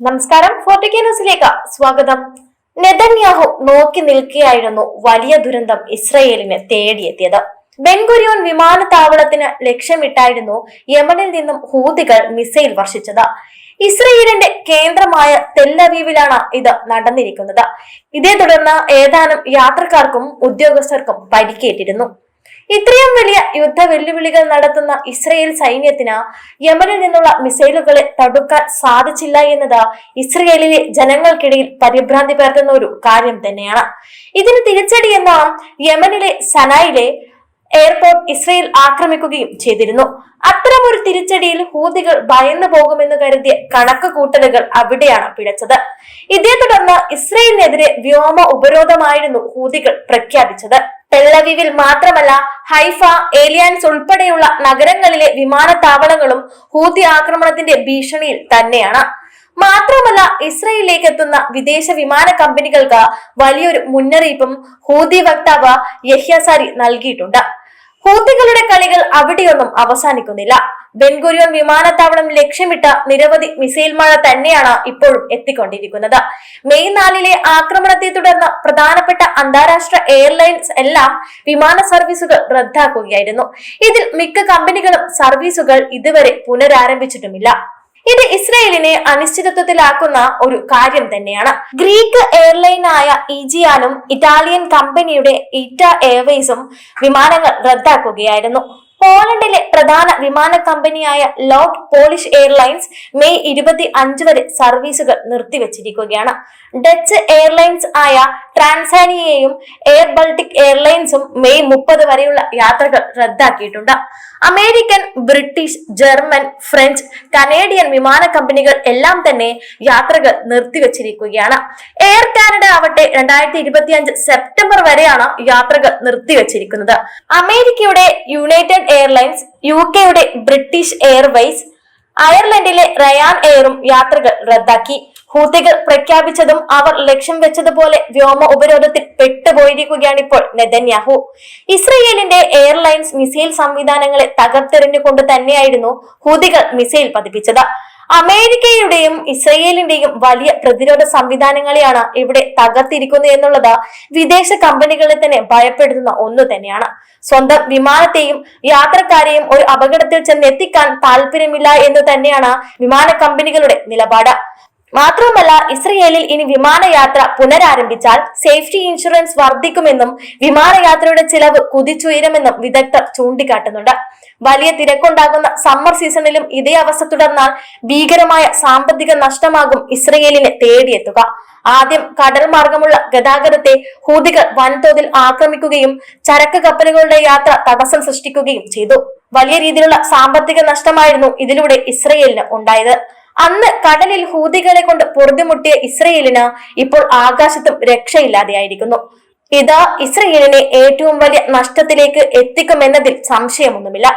നമസ്കാരം ഫോർട്ടിക്ക ന്യൂസിലേക്ക് സ്വാഗതം. നെതന്യാഹു നോക്കി നിൽക്കുകയായിരുന്നു വലിയ ദുരന്തം ഇസ്രയേലിന് തേടിയെത്തിയത്. ബെൻഗുരിയോൻ വിമാനത്താവളത്തിന് ലക്ഷ്യമിട്ടായിരുന്നു യമനിൽ നിന്നും ഹൂതികൾ മിസൈൽ വർഷിച്ചത്. ഇസ്രയേലിന്റെ കേന്ദ്രമായ തെല്ലവീവിലാണ് ഇത് നടന്നിരിക്കുന്നത്. ഇതേ തുടർന്ന് ഏതാനും യാത്രക്കാർക്കും ഉദ്യോഗസ്ഥർക്കും പരിക്കേറ്റിരുന്നു. ഇത്രയും വലിയ യുദ്ധ വെല്ലുവിളികൾ നടത്തുന്ന ഇസ്രയേൽ സൈന്യത്തിന് യമനിൽ നിന്നുള്ള മിസൈലുകളെ തടുക്കാൻ സാധിച്ചില്ല എന്നത് ഇസ്രയേലിലെ ജനങ്ങൾക്കിടയിൽ പരിഭ്രാന്തി പരത്തുന്ന ഒരു കാര്യം തന്നെയാണ്. ഇതിന് തിരിച്ചടി എന്ന യമനിലെ സനായിലെ എയർപോർട്ട് ഇസ്രയേൽ ആക്രമിക്കുകയും ചെയ്തിരുന്നു. അത്തരമൊരു തിരിച്ചടിയിൽ ഹൂതികൾ ഭയന്നു പോകുമെന്ന് കരുതിയ കണക്ക് കൂട്ടലുകൾ അവിടെയാണ് പിഴച്ചത്. ഇതേ തുടർന്ന് ഇസ്രയേലിനെതിരെ വ്യോമ ഉപരോധമായിരുന്നു ഹൂതികൾ പ്രഖ്യാപിച്ചത്. ടെല്ലവിവിൽ മാത്രമല്ല ഹൈഫ ഏലിയൻസ് ഉൾപ്പെടെയുള്ള നഗരങ്ങളിലെ വിമാനത്താവളങ്ങളും ഹൂതി ആക്രമണത്തിന്റെ ഭീഷണിയിൽ തന്നെയാണ്. മാത്രമല്ല ഇസ്രയേലിലേക്ക് എത്തുന്ന വിദേശ വിമാന കമ്പനികൾക്ക് വലിയൊരു മുന്നറിയിപ്പും ഹൂതി വക്താവ് യഹ്യസാരി നൽകിയിട്ടുണ്ട്. ഹൂത്തികളുടെ കളികൾ അവിടെയൊന്നും അവസാനിക്കുന്നില്ല. ബെൻഗുരിയോൺ വിമാനത്താവളം ലക്ഷ്യമിട്ട നിരവധി മിസൈൽ മഴ തന്നെയാണ് ഇപ്പോഴും എത്തിക്കൊണ്ടിരിക്കുന്നത്. മെയ് നാലിലെ ആക്രമണത്തെ തുടർന്ന് പ്രധാനപ്പെട്ട അന്താരാഷ്ട്ര എയർലൈൻസ് എല്ലാം വിമാന സർവീസുകൾ റദ്ദാക്കുകയായിരുന്നു. ഇതിൽ മിക്ക കമ്പനികളും സർവീസുകൾ ഇതുവരെ പുനരാരംഭിച്ചിട്ടുമില്ല. ഇത് ഇസ്രയേലിനെ അനിശ്ചിതത്വത്തിലാക്കുന്ന ഒരു കാര്യം തന്നെയാണ്. ഗ്രീക്ക് എയർലൈനായ ഈജിയാനും ഇറ്റാലിയൻ കമ്പനിയുടെ ഇറ്റ എയർവേസും വിമാനങ്ങൾ റദ്ദാക്കുകയായിരുന്നു. പോളണ്ടിലെ പ്രധാന വിമാന കമ്പനിയായ ലോട്ട് പോളിഷ് എയർലൈൻസ് മെയ് ഇരുപത്തി അഞ്ച് വരെ സർവീസുകൾ നിർത്തിവെച്ചിരിക്കുകയാണ്. ഡച്ച് എയർലൈൻസ് ആയ ട്രാൻസാനിയയും എയർ ബൾട്ടിക് എയർലൈൻസും മെയ് മുപ്പത് വരെയുള്ള യാത്രകൾ റദ്ദാക്കിയിട്ടുണ്ട്. American British German French Canadian വിമാന കമ്പനികൾ എല്ലാം തന്നെ യാത്രകൾ നിർത്തിവെച്ചിരിക്കുകയാണ്. എയർ കാനഡ ആവട്ടെ രണ്ടായിരത്തി ഇരുപത്തി അഞ്ച് സെപ്റ്റംബർ വരെയാണ് യാത്രകൾ നിർത്തിവെച്ചിരിക്കുന്നത്. അമേരിക്കയുടെ യുണൈറ്റഡ് എയർലൈൻസ് യു കെയുടെ ബ്രിട്ടീഷ് എയർവേസ് അയർലൻഡിലെ റയാൻ എയറും യാത്രകൾ റദ്ദാക്കി. ഹൂത്തികൾ പ്രഖ്യാപിച്ചതും അവർ ലക്ഷ്യം വെച്ചതുപോലെ വ്യോമ ഉപരോധത്തിൽ പെട്ടുപോയിരിക്കുകയാണ് ഇപ്പോൾ നെതന്യാഹു. ഇസ്രയേലിന്റെ എയർലൈൻസ് മിസൈൽ സംവിധാനങ്ങളെ തകർത്തെറിഞ്ഞുകൊണ്ട് തന്നെയായിരുന്നു ഹൂതികൾ മിസൈൽ പതിപ്പിച്ചത്. അമേരിക്കയുടെയും ഇസ്രയേലിന്റെയും വലിയ പ്രതിരോധ സംവിധാനങ്ങളെയാണ് ഇവിടെ തകർത്തിരിക്കുന്നത് എന്നുള്ളത് വിദേശ കമ്പനികളെ തന്നെ ഭയപ്പെടുത്തുന്ന ഒന്ന് തന്നെയാണ്. സ്വന്തം വിമാനത്തെയും യാത്രക്കാരെയും ഒരു അപകടത്തിൽ ചെന്ന് എത്തിക്കാൻ താല്പര്യമില്ല എന്ന് തന്നെയാണ് വിമാന കമ്പനികളുടെ നിലപാട്. മാത്രമല്ല ഇസ്രയേലിൽ ഇനി വിമാനയാത്ര പുനരാരംഭിച്ചാൽ സേഫ്റ്റി ഇൻഷുറൻസ് വർദ്ധിക്കുമെന്നും വിമാനയാത്രയുടെ ചിലവ് കുതിച്ചുയരുമെന്നും വിദഗ്ധർ ചൂണ്ടിക്കാട്ടുന്നുണ്ട്. വലിയ തിരക്കുണ്ടാകുന്ന സമ്മർ സീസണിലും ഇതേ അവസ്ഥ തുടർന്നാൽ ഭീകരമായ സാമ്പത്തിക നഷ്ടമാകും ഇസ്രയേലിനെ തേടിയെത്തുക. ആദ്യം കടൽ മാർഗമുള്ള ഗതാഗതത്തെ ഹൂതികൾ വൻതോതിൽ ആക്രമിക്കുകയും ചരക്ക് കപ്പലുകളുടെ യാത്ര തടസ്സം സൃഷ്ടിക്കുകയും ചെയ്തു. വലിയ രീതിയിലുള്ള സാമ്പത്തിക നഷ്ടമായിരുന്നു ഇതിലൂടെ ഇസ്രയേലിന് ഉണ്ടായത്. അന്ന് കടലിൽ ഹൂതികളെ കൊണ്ട് പൊറുതിമുട്ടിയ ഇസ്രയേലിന് ഇപ്പോൾ ആകാശത്തും രക്ഷയില്ലാതെയായിരിക്കുന്നു. ഇതാ ഇസ്രയേലിനെ ഏറ്റവും വലിയ നഷ്ടത്തിലേക്ക് എത്തിക്കുമെന്നതിൽ സംശയമൊന്നുമില്ല.